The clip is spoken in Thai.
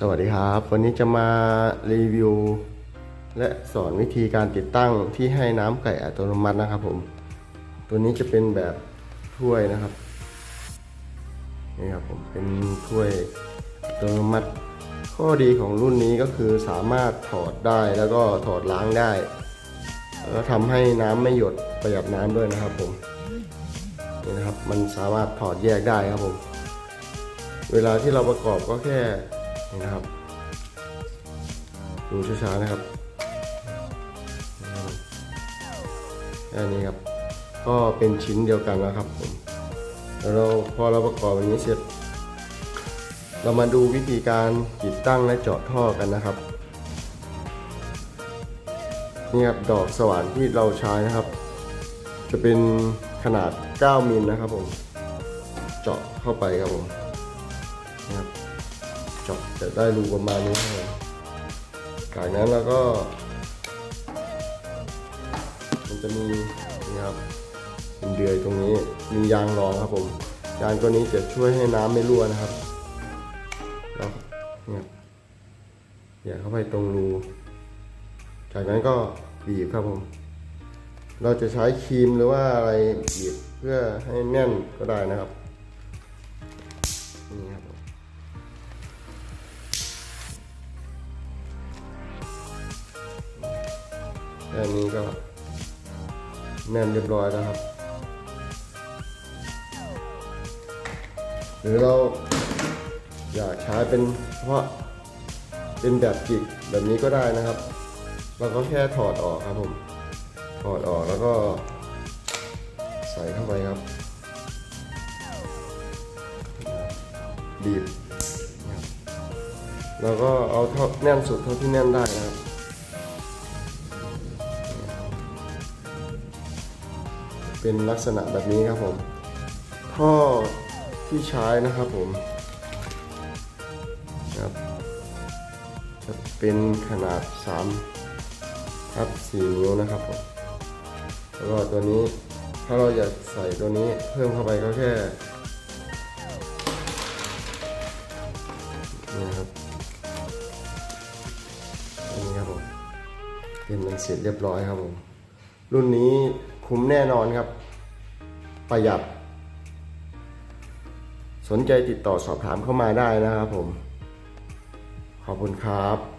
สวัสดีครับ วันนี้จะมารีวิว และสอนวิธีการติดตั้งที่ให้น้ำไก่อัตโนมัตินะครับผม ตัวนี้จะเป็นแบบถ้วยนะครับนี่ครับผมเป็นถ้วยอัตโนมัติ ข้อดีของรุ่นนี้ก็คือสามารถถอดได้แล้วก็ถอดล้างได้ แล้วทำให้น้ำไม่หยดประหยัดน้ำด้วยนะครับผมนี่นะครับมันสามารถถอดแยกได้ครับผม เวลาที่เราประกอบก็แค่ นี่นะครับ ดูช้าๆนะครับแค่นี้ครับ ก็เป็นชิ้นเดียวกันแล้วครับผมแล้วเราพอเราประกอบอย่างนี้เสร็จ เรามาดูวิธีการติดตั้งและเจาะท่อกันนะครับนี่ครับดอกสว่านที่เราใช้นะครับ จะเป็นขนาด 9มิลนะครับผม เจาะเข้าไปครับผมนะครับ เจาะจะได้รูประมาณนี้ครับจากนั้นเราก็ มันจะมีนี่ครับเป็นเดือยตรงนี้มียางรองครับผมยางตัวนี้จะช่วยให้น้ำไม่รั่วนะครับแล้วเนี่ยเหยียดเข้าไปตรงรู จากนั้นก็บีบครับผม เราจะใช้ครีมหรือว่าอะไรบีบเพื่อให้แน่นก็ได้นะครับนี่ครับ แค่นี้ก็แน่นเรียบร้อยแล้วครับ หรือเราอยากใช้เป็นเฉพาะเป็นแบบจิกแบบนี้ก็ได้นะครับเราก็แค่ถอดออกครับผม ถอดออกแล้วก็ ใส่เข้าไปครับบีนะครับแล้วก็เอาเท่าแน่นสุดเท่าที่แน่นได้นะครับ เป็นลักษณะแบบนี้ครับผม ท่อที่ใช้นะครับผมครับจะเป็นขนาด3ทับ4นิ้วนะครับผมแล้วก็ตัวนี้ถ้าเราอยากใส่ตัวนี้เพิ่มเข้าไปก็แค่นี่ครับอันนี้ครับผมเป็นมันเสร็จเรียบร้อยครับผมรุ่นนี้ คุ้มแน่นอนครับ ประหยัด สนใจติดต่อสอบถามเข้ามาได้นะครับผม ขอบคุณครับ